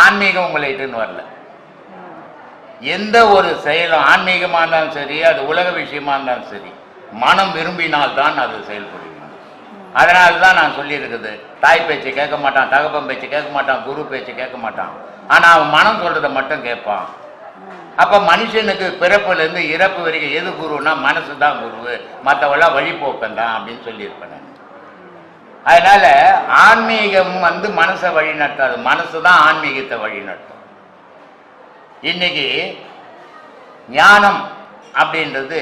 ஆன்மீகம் உங்களை இட்டுன்னு வரல. எந்த ஒரு செயலும் ஆன்மீகமாக இருந்தாலும் சரி அது உலக விஷயமா இருந்தாலும் சரி மனம் விரும்பினால்தான் அது செயல்படுகிறது. அதனால தான் நான் சொல்லியிருக்குது. தாய் பேச்சு கேட்க மாட்டான் தகப்பன் பேச்சு கேட்க மாட்டான் குரு பேச்சு கேட்க மாட்டான். ஆனால் அவன் மனம் சொல்கிறத மட்டும் கேட்பான். அப்போ மனுஷனுக்கு பிறப்புலேருந்து இறப்பு வரைக்கும் எது குருன்னா மனசு தான் குரு. மற்றவெல்லாம் வழிபோக்கம் தான் அப்படின்னு சொல்லியிருப்பேன் அதனால ஆன்மீகம் வந்து மனசை வழி நடத்தாது மனசு தான் ஆன்மீகத்தை வழி நடத்தும் இன்னைக்கு ஞானம் அப்படின்றது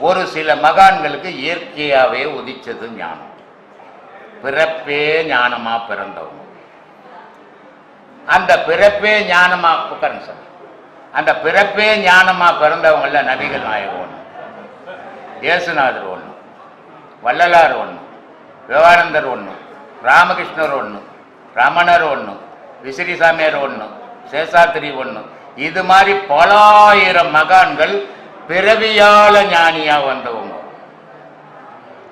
ஒரு சில மகான்களுக்கு இயற்கையாகவே உதிச்சது ஞானம். பிறப்பே ஞானமா பிறந்தவங்க. அந்த பிறப்பே ஞானமா உட்காருங்க சார் அந்த பிறப்பே ஞானமா பிறந்தவங்கள நபிகள் நாயகம் ஒன்று இயேசுநாதர் ஒன்று வள்ளலார் ஒன்று விவேகானந்தர் ஒன்று ராமகிருஷ்ணர் ஒன்று ரமணர் ஒன்று விசிறி சாமியார் ஒன்று சேஷாத்திரி ஒன்று இது மாதிரி பலாயிரம் மகான்கள் பிறவியால ஞானியா வந்தவங்க.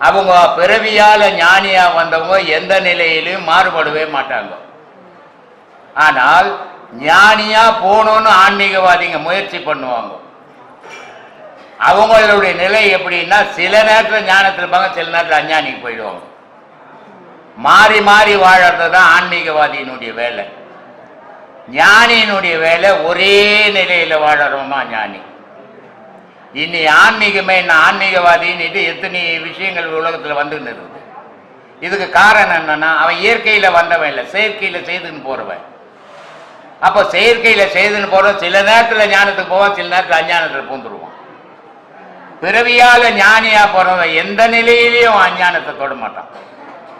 அவங்க பிறவியால ஞானியா வந்தவங்க எந்த நிலையிலும் மாறுபடவே மாட்டாங்க. ஆனால் ஞானியா போகணும்னு ஆன்மீகவாதிங்க முயற்சி பண்ணுவாங்க. அவங்களுடைய நிலை எப்படின்னா சில நேரத்தில் ஞானத்தில் இருப்பாங்க சில நேரத்தில் அஞ்ஞானிக்கு போயிடுவாங்க. மாறி மாறி வாழறது தான் ஆன்மீகவாதியினுடைய வேலை. ஞானியினுடைய வேலை ஒரே நிலையில வாழறோமா ஞானி? இனி ஆன்மீகமே என்ன ஆன்மீகவாதின்னுட்டு எத்தனை விஷயங்கள் உலகத்துல வந்துன்னு இருக்குது. இதுக்கு காரணம் என்னன்னா அவன் இயற்கையில வந்தவன் இல்லை செயற்கையில செய்துன்னு போறவன். அப்போ செயற்கையில செய்துன்னு போகிறோம் சில நேரத்துல ஞானத்துக்கு போவான் சில நேரத்துல அஞ்ஞானத்துல பூந்துருவான். பிறவியால ஞானியா போறவன் எந்த நிலையிலையும் அஞ்ஞானத்தை தொட மாட்டான்.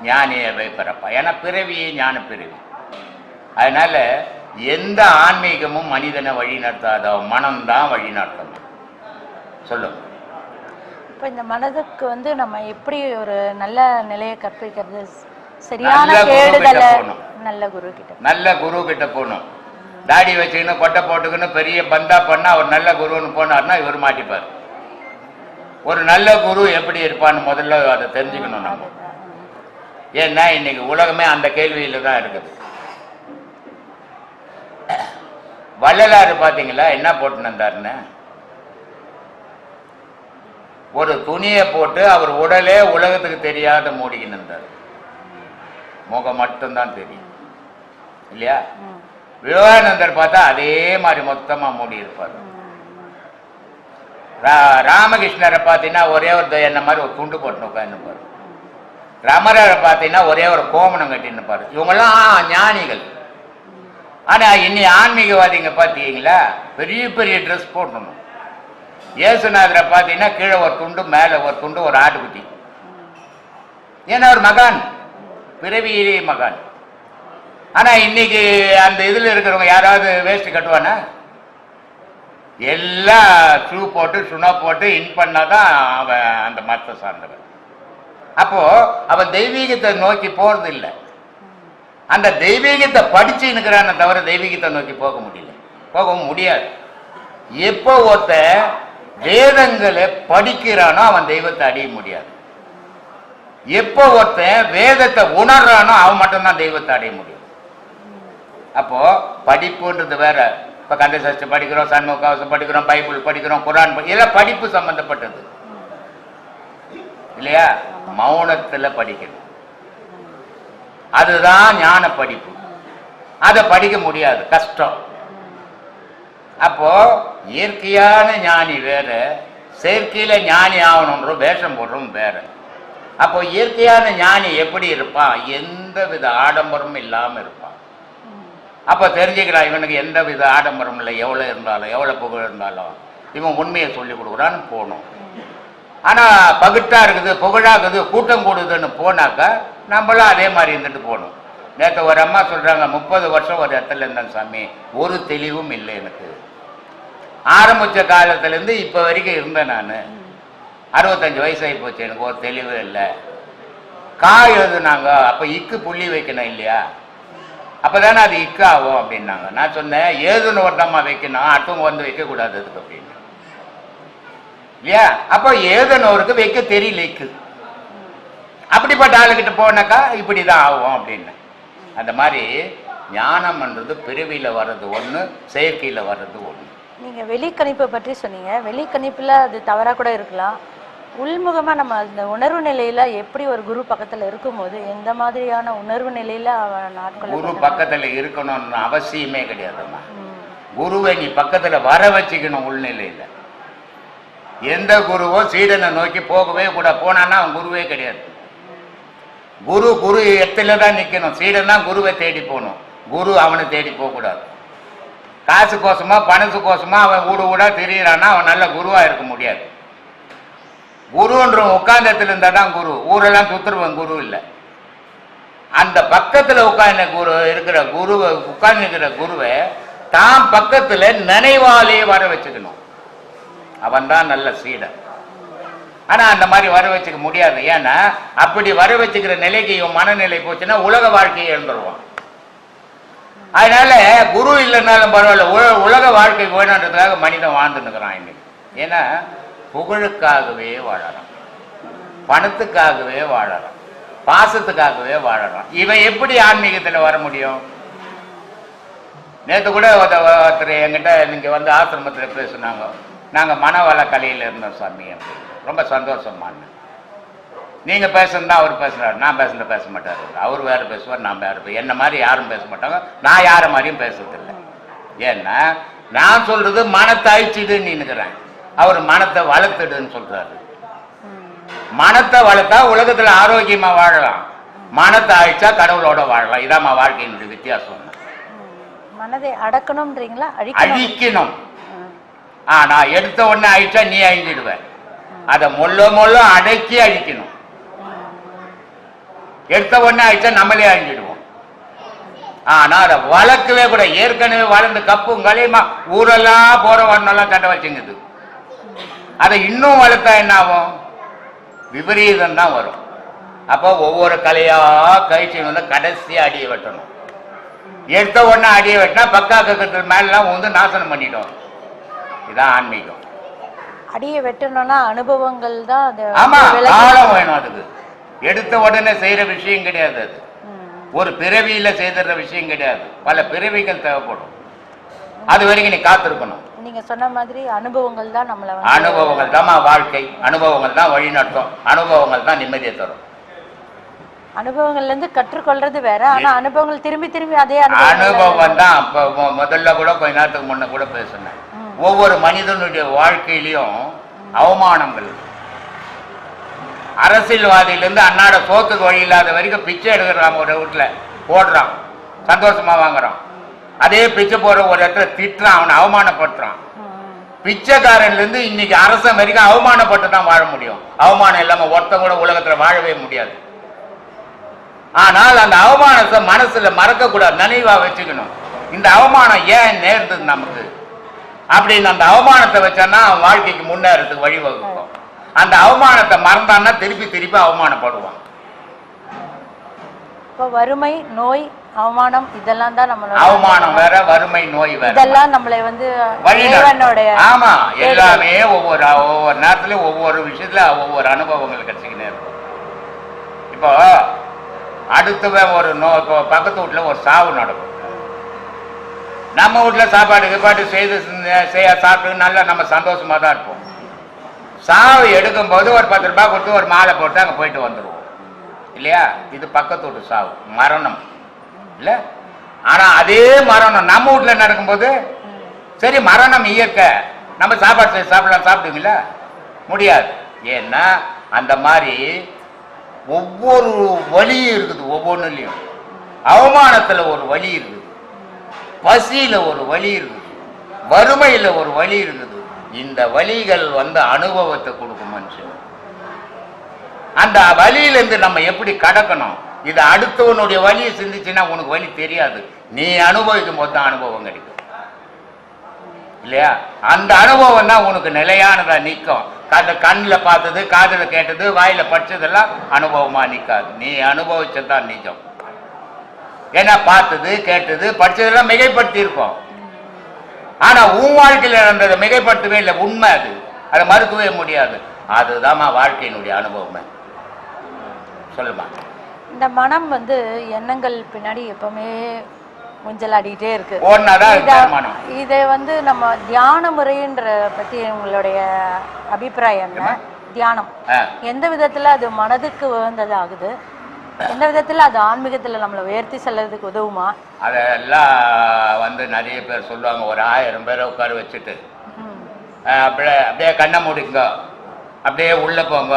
ஞானியவை பிறப்பா ஏன்னா பிறவியே ஞான பிறவி. அதனால எந்த ஆன்மீகமும் மனிதனை வழி நடத்தாத மனம்தான் வழி நடத்தணும். சொல்லுங்க. இப்போ இந்த மனதுக்கு வந்து நம்ம எப்படி ஒரு நல்ல நிலையை கற்பிக்கிறது? சரியான நல்ல குரு கிட்ட கேடுதலை. நல்ல குரு கிட்ட நல்ல குரு கிட்ட போகணும். தாடி வச்சுக்கின்னு கொட்டை போட்டுக்கின்னு பெரிய பந்தா பண்ணா அவர் நல்ல குருன்னு போனார்னா இவர் மாட்டிப்பார். ஒரு நல்ல குரு எப்படி இருப்பான்னு முதல்ல அதை தெரிஞ்சுக்கணும் நம்ம. ஏன்னா இன்னைக்கு உலகமே அந்த கேள்வியில் தான் இருக்குது. வள்ளலாறு பார்த்தீங்களா என்ன போட்டுன்னு இருந்தாருன்னு ஒரு துணியை போட்டு அவர் உடலே உலகத்துக்கு தெரியாத மூடிக்கின்னு இருந்தார் முகம் மட்டும்தான் தெரியும். இல்லையா? விவேகானந்தர் பார்த்தா அதே மாதிரி மொத்தமாக மூடி இருப்பார். ரா- ராமகிருஷ்ணரை பார்த்தீங்கன்னா ஒரே ஒரு த- என்ன மாதிரி ஒரு துண்டு போட்டு உட்காந்துப்பார் ரமரரை பார்த்தீங்கன்னா ஒரே ஒரு கோமணம் கட்டின்னு பாரு இவங்கெல்லாம் ஞானிகள். ஆனால் இன்னி ஆன்மீகவாதிங்க பார்த்தீங்களா பெரிய பெரிய ட்ரெஸ் போடணும். இயேசுநாதரை பார்த்தீங்கன்னா கீழே ஒரு துண்டு மேலே ஒரு துண்டு ஒரு ஆட்டுக்குட்டி. ஏன்னா ஒரு மகான். பிறவியிலே மகான். ஆனால் இன்னைக்கு அந்த இதில் இருக்கிறவங்க யாராவது வேஸ்ட்டு கட்டுவானா? எல்லாம் ஷூ போட்டு சுனா போட்டு இன் பண்ணாதான் அவன் அந்த மரத்தை சார்ந்தவன். அப்போ அவன் தெய்வீகத்தை நோக்கி போறது இல்லை அந்த தெய்வீகத்தை படிச்சு இருக்கிறான தவிர தெய்வீகத்தை நோக்கி போக முடியல. போகவும் முடியாது. எப்போ ஒருத்த வேதங்களை படிக்கிறானோ அவன் தெய்வத்தை அடைய முடியாது. எப்போ ஒருத்தன் வேதத்தை உணர்றானோ அவன் மட்டும்தான் தெய்வத்தை அடைய முடியும். அப்போ படிப்புன்றது வேற. இப்ப கந்த படிக்கிறோம் சண்முகவாசம் படிக்கிறோம் பைபிள் படிக்கிறோம் குரான் படி- இதெல்லாம் படிப்பு சம்பந்தப்பட்டது. இல்லையா? மௌனத்துல படிக்கணும். அதுதான் ஞான படிப்பு. அதை படிக்க முடியாது. கஷ்டம். அப்போ இயற்கையான ஞானி வேற செயற்கையில ஞானி ஆகணுன்ற வேஷம் போடுறோம் வேற. அப்போ இயற்கையான ஞானி எப்படி இருப்பான்? எந்த வித ஆடம்பரமும் இல்லாம இருப்பான். அப்ப தெரிஞ்சுக்கிறான் இவனுக்கு எந்த வித ஆடம்பரம் இல்லை. எவ்வளவு இருந்தாலும் எவ்வளவு புகழ் இருந்தாலும் இவன் உண்மையை சொல்லி கொடுக்குறான்னு போகணும். ஆனால் பகுட்டாக இருக்குது புகழாகுது இருக்குது கூட்டம் கூடுதுன்னு போனாக்கா நம்மளும் அதே மாதிரி இருந்துட்டு போகணும். நேற்று ஒரு அம்மா சொல்கிறாங்க முப்பது வருஷம் ஒரு இடத்துல இருந்தேன் சாமி ஒரு தெளிவும் இல்லை எனக்கு. ஆரம்பித்த காலத்துலேருந்து இப்போ வரைக்கும் இருந்தேன் நான். அறுபத்தஞ்சு வயசாகி போச்சு எனக்கு ஒரு தெளிவு இல்லை. காய் எழுதுனாங்க அப்போ இக்கு புள்ளி வைக்கணும் இல்லையா? அப்போ தானே அது இக்கு ஆகும் அப்படின்னாங்க. நான் சொன்னேன் ஏதுன்னு ஒருத்தம்மா வைக்கணும் அடுத்தவங்க வந்து வைக்கக்கூடாது அதுக்கு அப்படின்னு. இல்லையா அப்போ ஏதனோருக்கு வைக்க தெரியல இக்கு அப்படிப்பட்ட ஆளுகிட்ட போனாக்கா இப்படிதான் ஆகும் அப்படின்னு. அந்த மாதிரி ஞானம்ன்றது பிறவியில் வர்றது ஒன்று செயற்கையில் வர்றது ஒன்று நீங்க வெளிக்கணிப்பை பற்றி சொன்னீங்க. வெளிக்கணிப்புல அது தவறா கூட இருக்கலாம். உள்முகமா நம்ம அந்த உணர்வு நிலையில எப்படி ஒரு குரு பக்கத்துல இருக்கும்போது எந்த மாதிரியான உணர்வு நிலையில நாட்கள் குரு பக்கத்தில் இருக்கணும்னு அவசியமே கிடையாதும்மா. குருவை நீ பக்கத்தில் வர வச்சுக்கணும் உள்நிலையில். எந்த குருவோ சீடனை நோக்கி போகவே கூட போனான்னா அவன் குருவே கிடையாது. குரு குரு இடத்துல தான் நிற்கணும் சீடன் தான் குருவை தேடி போகணும். குரு அவனை தேடி போகக்கூடாது. காசு கோசமா பணசு கோசமா அவன் ஊடு ஊடா திரியிறான்னா அவன் நல்ல குருவா இருக்க முடியாது. குருன்ற உட்கார்ந்தத்துல இருந்தா தான் குரு. ஊரெல்லாம் சுத்துருவன் குரு இல்லை. அந்த பக்கத்தில் உட்கார்ந்த குரு இருக்கிற குருவை உட்கார்ந்து இருக்கிற குருவை தான் பக்கத்தில் நினைவாலே வர வச்சுக்கணும். அவன் தான் நல்ல சீடன். ஆனால் அந்த மாதிரி வர வச்சுக்க முடியாது. ஏன்னா அப்படி வர வச்சுக்கிற நிலைக்கு இவன் மனநிலை போச்சுன்னா உலக வாழ்க்கையை இழந்துருவான். அதனால குரு இல்லைன்னாலும் பரவாயில்ல உல- உலக வாழ்க்கை வேணுன்றதுக்காக மனிதன் வாழ்ந்துன்னுக்குறான் இன்னைக்கு. ஏன்னா புகழுக்காகவே வாழறான். பணத்துக்காகவே வாழறான். பாசத்துக்காகவே வாழறான். இவன் எப்படி ஆன்மீகத்தில் வர முடியும்? நேற்று கூட ஒருத்தர் என்கிட்ட நீங்கள் வந்து ஆசிரமத்தில் பேசுனாங்க. நாங்க மனவள கலையில இருந்தோம் சாமி அப்படின்னு. ரொம்ப சந்தோஷமான நீங்க பேசுனா அவர் பேசுறாரு நான் பேசுனத பேச மாட்டாரு. அவர் வேற பேசுவார் நான் வேற என்ன மாதிரி யாரும் பேச மாட்டாங்க. நான் யார மாதிரியும் பேசுறதில்லை ஏன்னா நான் சொல்றது மனத்தை அழிச்சிடுன்னு நினைக்கிறேன் அவர் மனத்தை வளர்த்துடுன்னு சொல்றாரு. மனத்தை வளர்த்தா உலகத்துல ஆரோக்கியமா வாழலாம். மனத்தை அழிச்சா கடவுளோட வாழலாம். இதாம்மா வாழ்க்கையினுடைய வித்தியாசம். மனதை அடக்கணும்ன்றீங்களா? அழிக்கணும். ஆனா எடுத்த உடனே அழிச்சா நீ அழிஞ்சிடுவ. அதை மொல்ல மொல்ல அடக்கி அழிக்கணும். எடுத்த உடனே அழிச்சா நம்மளே அழிஞ்சிடுவோம். ஆனா அதை வளர்க்கவே கூட ஏற்கனவே வளர்ந்து கப்பும் கலையுமா ஊரெல்லாம் போற வரணும்லாம் கட்ட வச்சுங்குது. அதை இன்னும் வளர்த்தா என்ன ஆகும்? விபரீதம் தான் வரும். அப்போ ஒவ்வொரு கலையா கழிச்சு வந்து கடைசியா அடியை வெட்டணும். எடுத்த உடனே அடியை வெட்டினா பக்கா கக்கத்தில் மேலாம் வந்து நாசனம் பண்ணிட்டோம் இதான் ஆன்மீகம். அடியை வெட்டணும்னா அனுபவங்கள் தான் அது ஆமா காலம் வேணும் அதுக்கு. எடுத்த உடனே செய்யற விஷயம் கிடையாது அது. ஒரு பிறவியில செய்துற விஷயம் கிடையாது. பல பிறவிகள் தேவைப்படும். அது வரைக்கும் நீ காத்திருக்கணும். நீங்க சொன்ன மாதிரி அனுபவங்கள் தான் நம்மளை அனுபவங்கள் தான் வாழ்க்கை. அனுபவங்கள் தான் வழிநடத்தும். அனுபவங்கள் தான் நிம்மதியை தரும். அனுபவங்கள்ல இருந்து கற்றுக்கொள்றது வேற. ஆனா அனுபவங்கள் திரும்பி திரும்பி அதே அனுபவம் தான். முதல்ல கூட கொஞ்ச நேரத்துக்கு முன்ன கூட பேசினேன். ஒவ்வொரு மனிதனுடைய வாழ்க்கையிலையும் அவமானங்கள். அரசியல்வாதியிலேருந்து அன்னாட சோத்துக்கு வழி இல்லாத வரைக்கும் பிச்சை எடுக்கிறான் ஒரு வீட்டில். போடுறான். சந்தோஷமா வாங்குறான். அதே பிச்சை போற ஒரு இடத்துல திட்டுறான். அவனை அவமானப்படுத்துறான். பிச்சைக்காரன்லேருந்து பிச்சைக்காரன்ல இருந்து இன்னைக்கு அரசன் வரைக்கும் அவமானப்பட்டு தான் வாழ முடியும். அவமானம் இல்லாம ஒருத்தன் கூட உலகத்துல வாழவே முடியாது. ஆனால் அந்த அவமானத்தை மனசுல மறக்க கூடாது நினைவா வச்சுக்கணும். இந்த அவமானம் ஏன் நேர்ந்தது நமக்கு? அப்படின்னு அந்த அவமானத்தை வச்சான்னா அவன் வாழ்க்கைக்கு முன்னேறதுக்கு வழிவகுக்கும். அந்த அவமானத்தை மறந்தான்னா திருப்பி திருப்பி அவமானப்படுவான். இப்போ வறுமை நோய் அவமானம் இதெல்லாம் தான் நம்மளோட அவமானம் வேற வறுமை நோய் வேற. இதெல்லாம் நம்மளை வந்து ஆமா எல்லாமே ஒவ்வொரு ஒவ்வொரு நேரத்துலயும் ஒவ்வொரு விஷயத்துல ஒவ்வொரு அனுபவங்கள் கிடைச்சிக்கினே இருக்கும். இப்போ அடுத்தவன் ஒரு நோ இப்போ பக்கத்து வீட்டுல ஒரு சாவு நடக்கும். நம்ம வீட்டில் சாப்பாடு கீப்பாடு செய்து செய்ய சாப்பிட்டு நல்லா நம்ம சந்தோஷமாக தான் இருப்போம். சாவு எடுக்கும்போது ஒரு பத்து ரூபாய் கொடுத்து ஒரு மாலை போட்டு அங்கே போயிட்டு வந்துடுவோம் இல்லையா? இது பக்கத்து வீட்டு சாவு மரணம். இல்லை? ஆனால் அதே மரணம் நம்ம வீட்டில் நடக்கும்போது சரி மரணம் இயற்கை. நம்ம சாப்பாடு செய்ய சாப்பிடலாம் சாப்பிடுவீங்களா? முடியாது. ஏன்னா அந்த மாதிரி ஒவ்வொரு வழியும் இருக்குது ஒவ்வொன்றுலையும் அவமானத்தில் ஒரு வழி இருக்குது. பசியில் ஒரு வழி இருக்குது வறுமையில் ஒரு வழி இருக்குது இந்த வழிகள் வந்து அனுபவத்தை கொடுக்கும் மனுஷன். அந்த வழியிலேருந்து நம்ம எப்படி கடக்கணும்? இது அடுத்தவனுடைய வழியை சிந்திச்சுன்னா உனக்கு வழி தெரியாது. நீ அனுபவிக்கும் போது தான் அனுபவம் கிடைக்கும். இல்லையா? அந்த அனுபவம் தான் உனக்கு நிலையானதாக நிற்கும். கதை கண்ணில் பார்த்தது காதில் கேட்டது வாயில் படிச்சதெல்லாம் அனுபவமாக நிற்காது. நீ அனுபவிச்சது தான் நிஜம். ஏன்னா பார்த்தது கேட்டது படிச்சதெல்லாம் மிகைப்படுத்தி இருக்கோம் ஆனா உன் வாழ்க்கையில் நடந்ததை மிகைப்படுத்தவே இல்லை. உண்மை அது. அதை மறுக்கவே முடியாது. அதுதாம்மா வாழ்க்கையினுடைய அனுபவமே. சொல்லுமா? இந்த மனம் வந்து எண்ணங்கள் பின்னாடி எப்பவுமே ஊஞ்சல் ஆடிக்கிட்டே இருக்கு இத- வந்து நம்ம தியான முறைன்ற பத்தி உங்களுடைய அபிப்பிராயம் என்ன? தியானம். எந்த விதத்துல அது மனதுக்கு உகந்தது ஆகுது எந்த விதத்துல அது ஆன்மீகத்துல நம்மளை உயர்த்தி செல்றதுக்கு உதவுமா? அதெல்லாம் வந்து நிறைய பேர் சொல்லுவாங்க ஒரு ஆயிரம் பேரை உட்கார வச்சுட்டு. அப்படியே அப்படியே கண்ணை மூடிங்க அப்படியே உள்ள போங்க.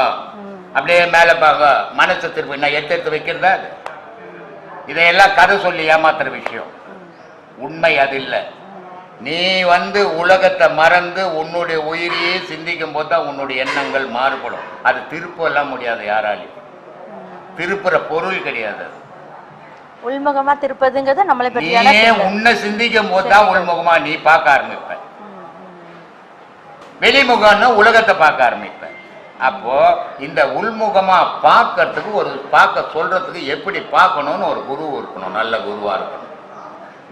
அப்படியே மேலே போங்க. மனசை திருப்பி நான் எடுத்து எடுத்து வைக்கிறதா அது? இதையெல்லாம் கதை சொல்லி ஏமாத்துற விஷயம். உண்மை அது இல்லை. நீ வந்து உலகத்தை மறந்து உன்னுடைய உயிரையே சிந்திக்கும் போது தான் உன்னுடைய எண்ணங்கள் மாறுபடும். அது திருப்பெல்லாம் முடியாது யாராலையும். திருப்புற பொருள் கிடையாது. உள்முகமா திருப்பதுங்கிறது நம்மளை பற்றியான நீயே. உன்னை சிந்திக்கும் போது தான் உள்முகமா நீ பார்க்க ஆரம்பிப்ப. வெளிமுகம்னு உலகத்தை பார்க்க ஆரம்பிப்ப. அப்போ இந்த உள்முகமா பார்க்கறதுக்கு ஒரு பார்க்க சொல்றதுக்கு எப்படி பார்க்கணும்னு ஒரு குரு இருக்கணும் நல்ல குருவா இருக்கணும்.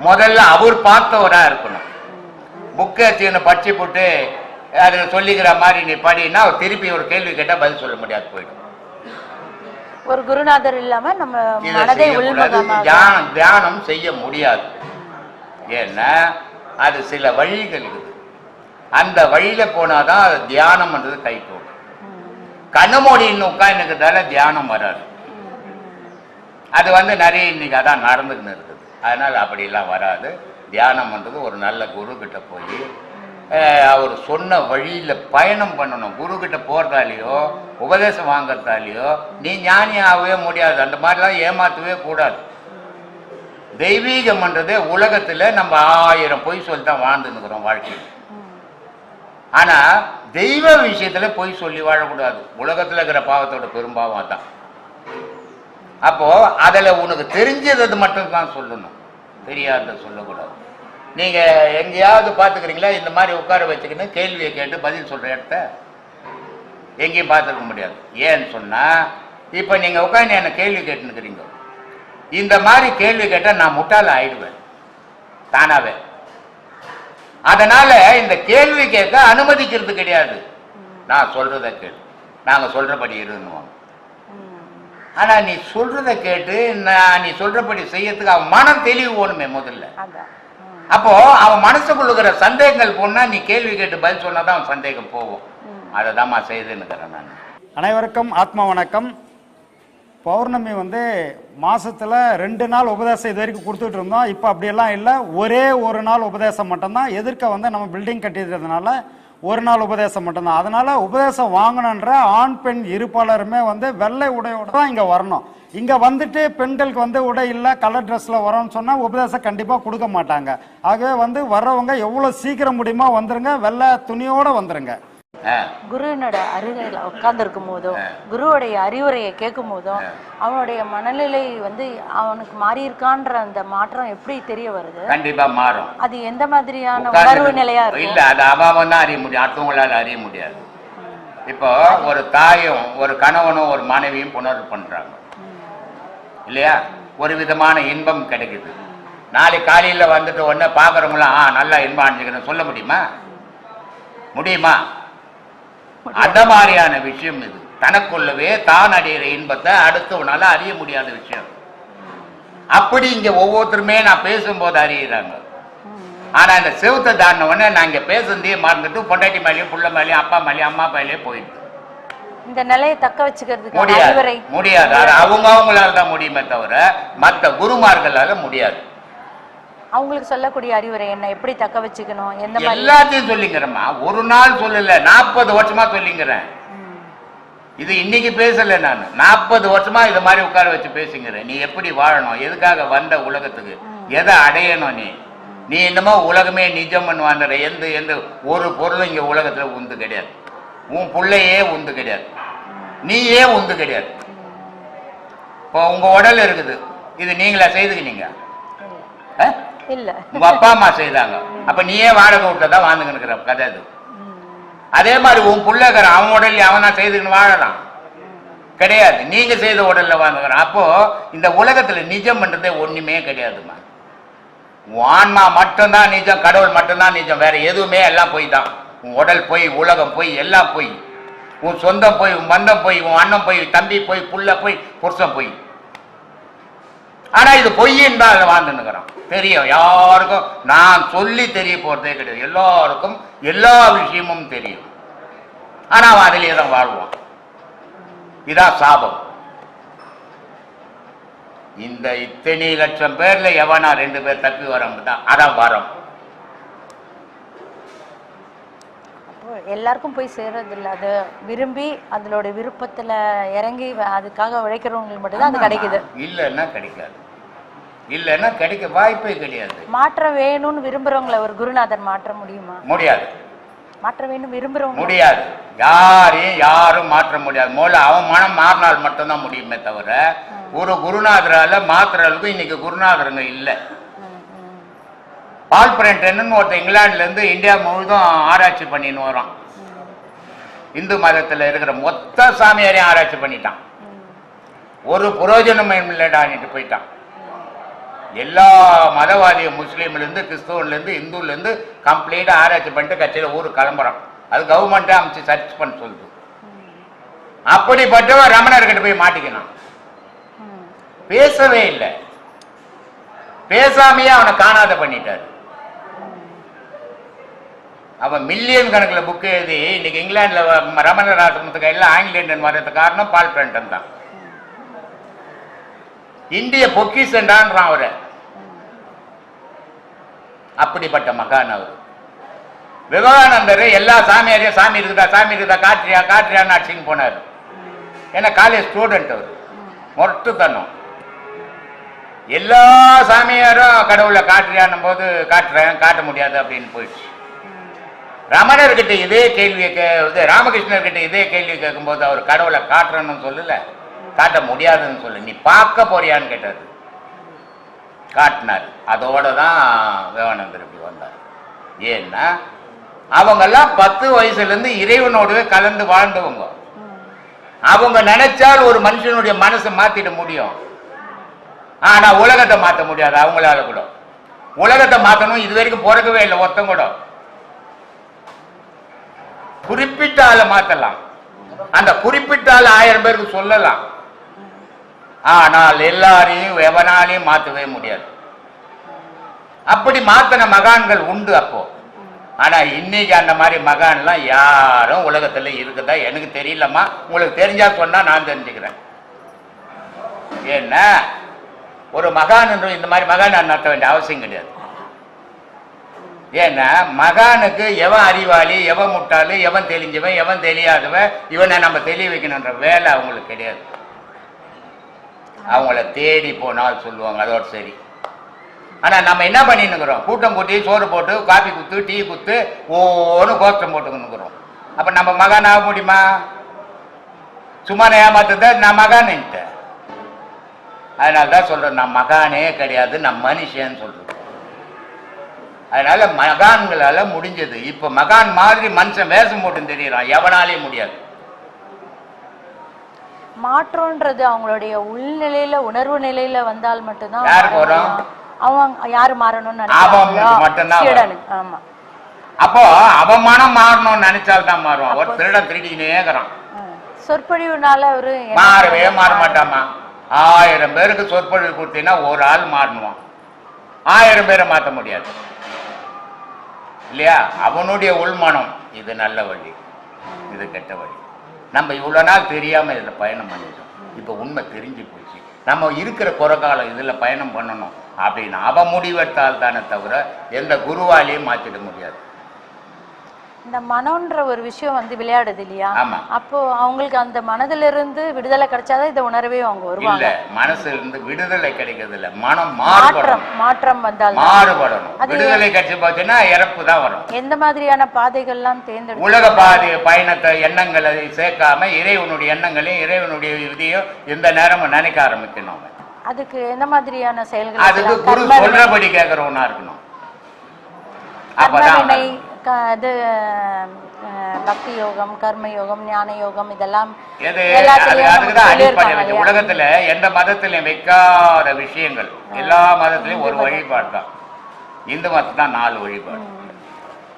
முதல்ல அவர் பார்த்தவரா இருக்கணும். புக்கை வச்சுன்னு படிச்சு போட்டு அதில் சொல்லிக்கிற மாதிரி நீ படின்னா அவர் திருப்பி ஒரு கேள்வி கேட்டால் பதில் சொல்ல முடியாது போயிடும். ஒரு குருநாதர் இல்லாம நம்ம மனதை தியானம் தியானம் செய்ய முடியாது. ஏன்னா அது சில வழிகள் இருக்குது அந்த வழியில போனாதான் அது தியானம்ன்றது கை கூடும் கண்ணு மூடி இன்னும் உட்காந்துக்கிறதால தியானம் வராது. அது வந்து நிறைய இன்னைக்கு அதான் நடந்துக்கின்னு இருக்குது. அதனால் அப்படிலாம் வராது. தியானம்ன்றது ஒரு நல்ல குரு கிட்ட போய் அவர் சொன்ன வழியில் பயணம் பண்ணணும். குரு கிட்ட போகிறதாலேயோ உபதேசம் வாங்குறதாலேயோ நீ ஞானி ஆகவே முடியாது. அந்த மாதிரிலாம் ஏமாற்றவே கூடாது. தெய்வீகம்ன்றதே உலகத்தில் நம்ம ஆயிரம் பொய் சொல்லி தான் வாழ்ந்துருக்கிறோம் வாழ்க்கையில். ஆனால் தெய்வ விஷயத்தில் பொய் சொல்லி வாழக்கூடாது. உலகத்தில் இருக்கிற பாவத்தோட பெரும்பாவம் தான் அப்போது அதில் உனக்கு தெரிஞ்சது மட்டும் தான் சொல்லணும். தெரியாத சொல்லக்கூடாது. நீங்கள் எங்கேயாவது பார்த்துக்கிறீங்களா? இந்த மாதிரி உட்கார வச்சுக்கின்னு கேள்வியை கேட்டு பதில் சொல்கிற இடத்த எங்கேயும் பார்த்துருக்க முடியாது. ஏன்னு சொன்னால் இப்போ நீங்கள் உட்காந்து என்னை கேள்வி கேட்டுன்னுக்கிறீங்க? இந்த மாதிரி கேள்வி கேட்டால் நான் முட்டாள ஆயிடுவேன். தானாவே. அதனால இந்த கேள்வி கேட்க அனுமதிக்கிறது கிடையாது. நான் சொல்றத கேட்டு நாங்க சொல்றபடி இருந்துவோம் ஆனா நீ சொல்றத கேட்டு நான் நீ சொல்றபடி செய்யறதுக்கு அவன் மனம் தெளிவு ஓணுமே முதல்ல. அப்போ அவன் மனசுக்குள்ள இருக்கிற சந்தேகங்கள் போனா நீ கேள்வி கேட்டு பதில் சொன்னாதான் அவன் சந்தேகம் போகும். அதை தான் செய்துன்னுக்கிறேன் நான். அனைவருக்கும் ஆத்மா வணக்கம். பௌர்ணமி வந்து மாசத்துல ரெண்டு நாள் உபதேசம் இது வரைக்கும் கொடுத்துட்டு இருந்தோம். இப்போ அப்படியெல்லாம் இல்லை. ஒரே ஒரு நாள் உபதேசம் மட்டும்தான். எதிர்க்க வந்து நம்ம பில்டிங் கட்டியிருக்கிறதுனால ஒரு நாள் உபதேசம் மட்டும்தான். அதனால உபதேசம் வாங்கணுன்ற ஆண் பெண் இருப்பாளருமே வந்து வெள்ளை உடையோட தான் இங்கே வரணும். இங்கே வந்துட்டு பெண்களுக்கு வந்து உடை இல்லை கலர் ட்ரெஸ்ஸில் வரோம்னு சொன்னால் உபதேசம் கண்டிப்பாக கொடுக்க மாட்டாங்க. ஆகவே வந்து வர்றவங்க எவ்வளோ சீக்கிரம் முடியுமோ வந்துருங்க வெள்ளை துணியோடு வந்துருங்க. குருவினோட அருகையில் உட்கார்ந்துருக்கும் போதும் குருவுடைய அறிவுரையை கேட்கும் போதும் அவனுடைய மனநிலை வந்து அவனுக்கு மாறி இருக்கான்ற அந்த மாற்றம் எப்படி தெரிய வருது? கண்டிப்பா மாறும். அது எந்த மாதிரியான உணர்வு நிலையா இருக்கும்? இல்ல அது அவன் தான் அறிய முடியும். அடுத்தவங்களால அறிய முடியாது. இப்போ ஒரு தாயும் ஒரு கணவனும் ஒரு மனைவியும் புணர்வு பண்றாங்க. இல்லையா? ஒரு விதமான இன்பம் கிடைக்குது. நாளைக்கு காலையில வந்துட்டு உடனே பாக்குறவங்களாம் ஆ நல்லா இன்பம் அணிஞ்சுக்கணும் சொல்ல முடியுமா? முடியுமா? அந்த மாதிரியான விஷயம் இது. தனக்குள்ளவே தான் அடையிற இன்பத்தை அடுத்தவனால அறிய முடியாத விஷயம். அப்படி இங்க ஒவ்வொருத்தருமே நான் பேசும்போது அறியிறாங்க. ஆனா இந்த செவுத்த தாண்டின உடனே நான் இங்க பேசுனதே மறந்துட்டு பொண்டாட்டி மேலேயும் புள்ள மேலேயும் அப்பா மேலேயும் அம்மா மேலேயும் போயிடுது. இந்த நிலையை தக்க வச்சுக்கிறதுக்கு முடியாது. முடியாது. அவங்க அவங்களால தான் முடியுமே தவிர மற்ற குருமார்களால முடியாது. அவங்களுக்கு சொல்லக்கூடிய அறிவுரை என்ன? எப்படி தக்க வச்சுக்கணும்? எந்த எல்லாத்தையும் சொல்லிங்கிறேம்மா ஒரு நாள் சொல்லல நாற்பது வருஷமா சொல்லிங்கிறேன் இது இன்னைக்கு பேசல நான். நாற்பது வருஷமா இது மாதிரி உட்கார வச்சு பேசுங்கிறேன் நீ எப்படி வாழணும்? எதுக்காக வந்த உலகத்துக்கு? எதை அடையணும் நீ? நீ என்னமோ உலகமே நிஜம்னு வந்துடுற எந்த எந்த ஒரு பொருளும் இங்க உலகத்துல உந்து கிடையாது. உன் புள்ளையே உந்து கிடையாது. நீயே உந்து கிடையாது. இப்போ உங்க உடல் இருக்குது. இது நீங்களா செய்துக்கினீங்க? இல்ல. உங்க அப்பா அம்மா செய்தாங்க. அப்ப நீயே வாடகை விட்டதா வாழ்ந்துக்கிற இருக்கிற கதை அது. அதே மாதிரி உன் புள்ளக்கிற அவன் உடல்ல அவனா செய்துக்கின்னு வாழலாம். கிடையாது. நீங்க செய்த உடல்ல வாழ்ந்துக்கிறான் அப்போ இந்த உலகத்துல நிஜம்ன்றதே ஒண்ணுமே கிடையாதுமா உன் ஆன்மா மட்டும்தான் நிஜம் கடவுள் மட்டும்தான் நிஜம். வேற எதுவுமே எல்லாம் போய் தான். உன் உடல் போய் உலகம் போய் எல்லாம் போய். உன் சொந்தம் போய் உன் மந்தம் போய் உன் அண்ணன் போய் தம்பி போய் புள்ள போய் புருஷன் போய். ஆனா இது பொய்ன்னு தான் அதில் வாழ்ந்துன்னுக்குறான் தெரியும். யாருக்கும் நான் சொல்லி தெரிய போறதே கிடையாது. எல்லாருக்கும் எல்லா விஷயமும் தெரியும். ஆனா அவன் அதிலேயே தான் வாழ்வான். இதான் சாபம். இந்த இத்தனை லட்சம் பேர்ல எவனா ரெண்டு பேர் தப்பி வரம் தான் அதான் வரம். எல்லாருக்கும் போய் சேர்றது இல்ல அது விரும்பி அதோட விருப்பத்துல இறங்கி அதுக்காக உழைக்கிறவங்களுக்கு மட்டும்தான் அது கிடைக்குது. இல்லைன்னா கிடைக்காது. இல்லைன்னா கிடைக்க வாய்ப்பே கிடையாது. மாற்றம் வேணும்னு விரும்புறவங்கள ஒரு குருநாதர் மாற்ற முடியுமா? முடியாது. மாற்ற வேண்டும் விரும்புறவங்க? முடியாது. யாரையும் யாரும் மாற்ற முடியாது. முதல்ல அவன் மனம் மாறினால் மட்டும்தான் முடியுமே தவிர ஒரு குருநாதரால மாத்துற அளவுக்கு இன்னைக்கு குருநாதருங்க இல்லை. பால் பிரண்டன்னு ஒருத்தன் இங்கிலாந்துல இருந்து இந்தியா முழுதும் ஆராய்ச்சி பண்ணின்னு வரான். இந்து மதத்துல இருக்கிற மொத்த சாமியாரையும் ஆராய்ச்சி பண்ணிட்டான். ஒரு புரோஜனமும் இல்லைடான்ட்டு போயிட்டான். எல்லா மதவாதியும் முஸ்லீம்லேருந்து கிறிஸ்துவன்ல இருந்து ஆராய்ச்சி பண்ணிட்டு கட்சியில் ஊருக்கு கிளம்புறோம். அது கவர்மெண்ட்டே அமைச்சு சர்ச் பண்ண சொல்லுது. அப்படிப்பட்டவன் ரமணர்கிட்ட போய் மாட்டிக்கணும் பேசவே இல்லை. பேசாமையே அவனை காணாத பண்ணிட்டாரு. அவன் மில்லியன் கணக்கில் புக் எழுதி இன்னைக்கு இங்கிலாந்தில் ரமணர் ஆசிரமத்துக்கு எல்லாம் ஆங்கிலேயன் வர்றதுக்கு காரணம் பால் பிரண்டன் தான். இந்திய பொக்கிசண்டான்றான் அவரை. அப்படிப்பட்ட மகான் அவர். விவேகானந்தர் எல்லா சாமியாரையும் சாமி இருக்குதா சாமி இருக்குதா காற்றியா காற்றியான்னு அடிச்சுன்னு போனார். ஏன்னா காலேஜ் ஸ்டூடெண்ட் அவர். மொட்டுத்தனம் எல்லா சாமியாரும் கடவுளை காட்டுறியான்னும் போது காட்டுறேன் காட்ட முடியாது அப்படின்னு போயிடுச்சு. ரமணர்கிட்ட இதே கேள்வியை கே இது ராமகிருஷ்ணர்கிட்ட இதே கேள்வி கேட்கும்போது அவர் கடவுளை காட்டுறேன்னு சொல்லலை. காட்ட முடியாதுன்னு சொல்லு. நீ பார்க்க போறியான்னு கேட்டாரு. காட்டினார். அதோட தான் விவேகானந்தர் இப்படி வந்தார். ஏன்னா அவங்கெல்லாம் பத்து வயசுல இருந்து இறைவனோடவே கலந்து வாழ்ந்தவங்க. அவங்க நினைச்சால் ஒரு மனுஷனுடைய மனசை மாத்திட முடியும். ஆனா உலகத்தை மாத்த முடியாது அவங்களால கூட. உலகத்தை மாத்தணும் இது வரைக்கும் பிறக்கவே இல்லை ஒருத்தன் கூட. குறிப்பிட்ட ஆளை மாத்தலாம். அந்த குறிப்பிட்ட ஆள் ஆயிரம் பேருக்கு சொல்லலாம். ஆனால் எல்லாரையும் எவனாலையும் மாற்றவே முடியாது. அப்படி மாத்தின மகான்கள் உண்டு அப்போ. ஆனா இன்னைக்கு அந்த மாதிரி மகான்லாம் யாரும் உலகத்துல இருக்குதா எனக்கு தெரியலம்மா. உங்களுக்கு தெரிஞ்சா சொன்னா நான் தெரிஞ்சுக்கிறேன். ஏன்னா ஒரு மகான் என்று இந்த மாதிரி மகான் நான் நடத்த வேண்டிய அவசியம் கிடையாது. ஏன்னா மகானுக்கு எவன் அறிவாளி எவன் முட்டாளு எவன் தெளிஞ்சவன் எவன் தெரியாதவன் இவனை நம்ம தெளிய வைக்கணுன்ற வேலை அவங்களுக்கு கிடையாது. அவங்கள தேடி போனால் சொல்லுவாங்க அதோட சரி. ஆனால் நம்ம என்ன பண்ணின்னுக்குறோம் கூட்டம் கூட்டி சோறு போட்டு காஃபி குத்து டீ குத்து ஓன்னு கோஷ்டம் போட்டுக்கணுங்கிறோம் அப்போ நம்ம மகான் ஆக முடியுமா? சும்மா ஏமாத்துத நான் மகான்ட்டேன் அதனால தான் சொல்கிறேன் நான் மகானே கிடையாது நான் மனுஷன் சொல்றது அதனால மகான்களால் முடிஞ்சது. இப்போ மகான் மாதிரி மனுஷன் வேஷம் போட்டு தெரியறான். எவனாலே முடியாது. மாற்றம்ன்றது அவங்களுடைய உள்நிலையில உணர்வு நிலையில வந்தால் மட்டும்தான். அவங்க யாரு மாறணும்னு. ஆமா. அப்போ அவன் மனம் மாறணும்னு நினைச்சால்தான் மாறுவான் ஒரு திருடன் திருடினே இருக்கிறான். சொற்பொழிவுனால அவரு மாறவே? மாற மாட்டாமா? ஆயிரம் பேருக்கு சொற்பொழிவு கொடுத்தீங்கன்னா ஒரு ஆள் மாறணுவான் ஆயிரம் பேரை மாற்ற முடியாது. இல்லையா? அவனுடைய உள்மனம் இது நல்ல வழி. இது கெட்ட வழி. நம்ம இவ்வளோ நாள் தெரியாமல் இதில் பயணம் பண்ணிட்டோம். இப்போ உண்மை தெரிஞ்சு போச்சு. நம்ம இருக்கிற குறைக்காலம் இதில் பயணம் பண்ணணும் அப்படின்னு அவன் முடிவெடுத்தால் தானே தவிர எந்த குருவாலையும் மாற்றிட முடியாது. இந்த மனம்ன்ற ஒரு விஷயம் வந்து விளையாடுது இல்லையா. அப்போ அவங்களுக்கு அந்த மனதிலிருந்து இருந்து விடுதலை கிடைச்சாதான் இதை உணரவே அவங்க வருவாங்க. மனசுல இருந்து விடுதலை கிடைக்கிறது இல்ல மனம் மாற்றம் மாற்றம் வந்தால் மாறுபடணும். விடுதலை கிடைச்சு போச்சுன்னா இறப்பு தான் வரும். எந்த மாதிரியான பாதைகள்லாம் தேர்ந்தெடுத்து உலக பாதி பயணத்தை எண்ணங்களை சேர்க்காம இறைவனுடைய எண்ணங்களையும் இறைவனுடைய விதியும் எந்த நேரமும் நினைக்க ஆரம்பிக்கணும். அதுக்கு எந்த மாதிரியான செயல்கள் அதுக்கு? குரு சொல்றபடி கேட்கறவனா இருக்கணும். அப்பதான் க- இது பக்தி யோகம் கர்ம யோகம் ஞான யோகம் இதெல்லாம்? உலகத்துல எந்த மதத்திலையும் வைக்காத விஷயங்கள். எல்லா மதத்திலையும் ஒரு வழிபாடு தான். இந்து மதத்து தான் நாலு வழிபாடு.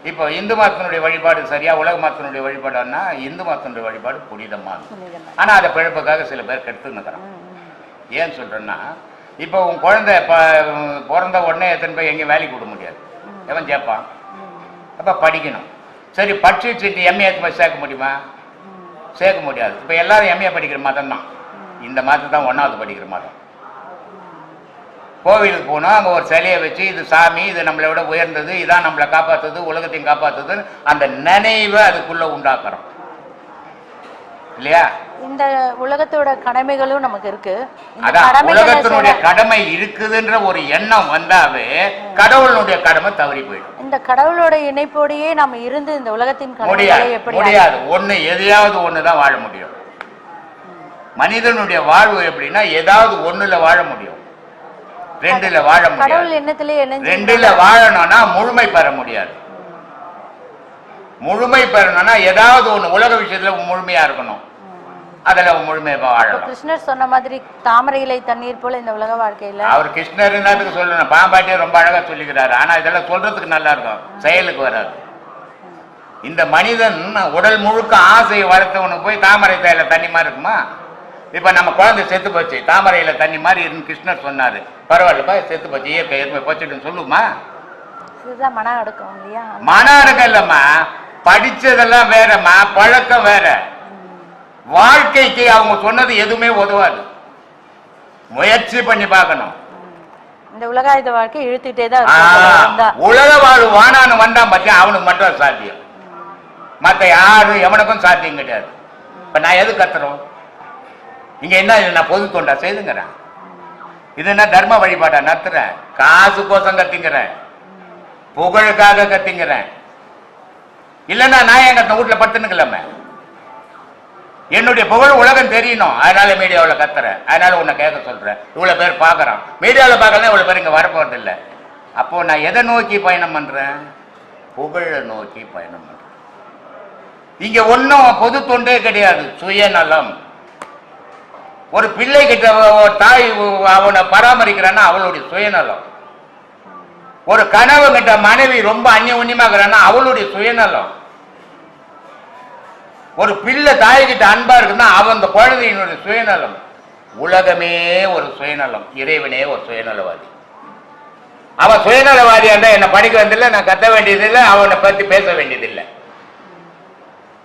இப்போ இந்து மதத்தினுடைய வழிபாடு சரியா உலக மதத்தினுடைய வழிபாடுன்னா இந்து மதத்தினுடைய வழிபாடு புனிதமானது. புனிதமா. ஆனா அதை பிழப்புக்காக சில பேர் கெடுத்து நிற்கிறான் ஏன் சொல்றேன்னா இப்போ உன் குழந்தை ப பிறந்த உடனே எத்தனை போய் எங்கேயும் வேலைக்கு விட முடியாது. எவன் கேட்பான்? அப்போ படிக்கணும். சரி படிச்சுட்டு எம்ஏ போய் சேர்க்க முடியுமா? சேர்க்க முடியாது. இப்போ எல்லாரும் எம்ஏ படிக்கிற மதம் தான். இந்த மாதம் தான் ஒன்றாவது படிக்கிற மதம். கோவிலுக்கு போனால் அங்கே ஒரு சிலையை வச்சு இது சாமி இது நம்மளை விட உயர்ந்தது இதான் நம்மளை காப்பாற்றுது உலகத்தையும் காப்பாற்றுதுன்னு அந்த நினைவை அதுக்குள்ளே உண்டாக்குறோம். இல்லையா? இந்த உலகத்தோட கடமைகளும் நமக்கு இருக்கு. அதான் உலகத்தினுடைய கடமை இருக்குதுன்ற ஒரு எண்ணம் வந்தாவே கடவுளுடைய கடமை தவறி போயிடும். இந்த கடவுளோட இணைப்போடையே நம்ம இருந்து இந்த உலகத்தின் கடமைகளை எப்படி முடியாது. ஒண்ணு எதையாவது ஒண்ணு தான் வாழ முடியும். மனிதனுடைய வாழ்வு எப்படின்னா ஏதாவது ஒண்ணுல வாழ முடியும். ரெண்டுல வாழ கடவுள் எண்ணத்திலே ரெண்டுல வாழணும்னா முழுமை பெற முடியாது. முழுமை பெறணும்னா ஏதாவது ஒண்ணு உலக விஷயத்துல முழுமையா இருக்கணும். அதுல இப்ப வாழலாம். கிருஷ்ணர் சொன்ன மாதிரி தாமரை இலை தண்ணீர் போல இந்த உலக வாழ்க்கையில அவர் கிருஷ்ணர்ன்றதுக்கு சொல்லணும்? பாம்பாட்டியே ரொம்ப அழகா சொல்லிக்கிறாரு. ஆனா இதெல்லாம் சொல்றதுக்கு நல்லா இருக்கும். செயலுக்கு வராது. இந்த மனிதன் உடல் முழுக்க ஆசையை வளர்த்தவனுக்கு போய் தாமரை தையில தண்ணி மாதிரி இருக்குமா? இப்ப நம்ம குழந்தை செத்து போச்சு. தாமரையில தண்ணி மாதிரி இருந்து கிருஷ்ணர் சொன்னாரு. பரவாயில்லப்பா செத்து போச்சு. இயற்கை எதுவுமே போச்சுட்டுன்னு சொல்லுமா? இதுதான் மன அடக்கம் இல்லையா? மன அடக்கம் இல்லம்மா. படிச்சதெல்லாம் வேறம்மா. பழக்கம் வேற. வாழ்க்கைக்கு அவங்க சொன்னது எதுவுமே உதவாது. முயற்சி பண்ணி பார்க்கணும். இந்த உலகாயுத வாழ்க்கை இழுத்துட்டே தான். உலக வாழ்வு வானான்னு வந்தான் பத்தியா? அவனுக்கு மட்டும் சாத்தியம். மத்த யாரும் எவனுக்கும் சாத்தியம் கிடையாது. இப்ப நான் எது கத்துறோம்? இங்க என்ன நான் பொது தொண்டா? செய்துங்கிறேன். இது என்ன தர்ம வழிபாடா நடத்துறேன் காசு கோசம் கத்திங்கிறேன். புகழுக்காக கத்திங்கிறேன். இல்லைன்னா நான் எங்க வீட்டுல படுத்துனுக்கலாமே என்னுடைய புகழ் உலகம் தெரியணும். அதனால மீடியாவில் கத்துறேன். அதனால உன்னை கேட்க சொல்றேன். இவ்வளவு பேர் பார்க்கறான். மீடியாவில் பார்க்கலாம் இவ்வளவு பேர் இங்க வரப்போறது இல்லை அப்போ நான் எதை நோக்கி பயணம் பண்றேன்? புகழை நோக்கி பயணம் பண்றேன். இங்க ஒன்றும் பொது தொண்டே கிடையாது. சுயநலம். ஒரு பிள்ளை கிட்ட தாய் அவனை பராமரிக்கிறான்னா அவளுடைய சுயநலம். ஒரு கனவு கிட்ட மனைவி ரொம்ப அந்நியமாக்குறான்னா அவளுடைய சுயநலம். ஒரு பிள்ளை தாய்கிட்ட அன்பா இருக்குன்னா அவன் அந்த குழந்தையினுடைய சுயநலம். உலகமே ஒரு சுயநலம். இறைவனே ஒரு சுயநலவாதி. அவன் சுயநலவாதியா இருந்தா என்ன படிக்க வேண்டியதில்லை நான் கத்த வேண்டியதில்லை அவனை பத்தி பேச வேண்டியதில்லை.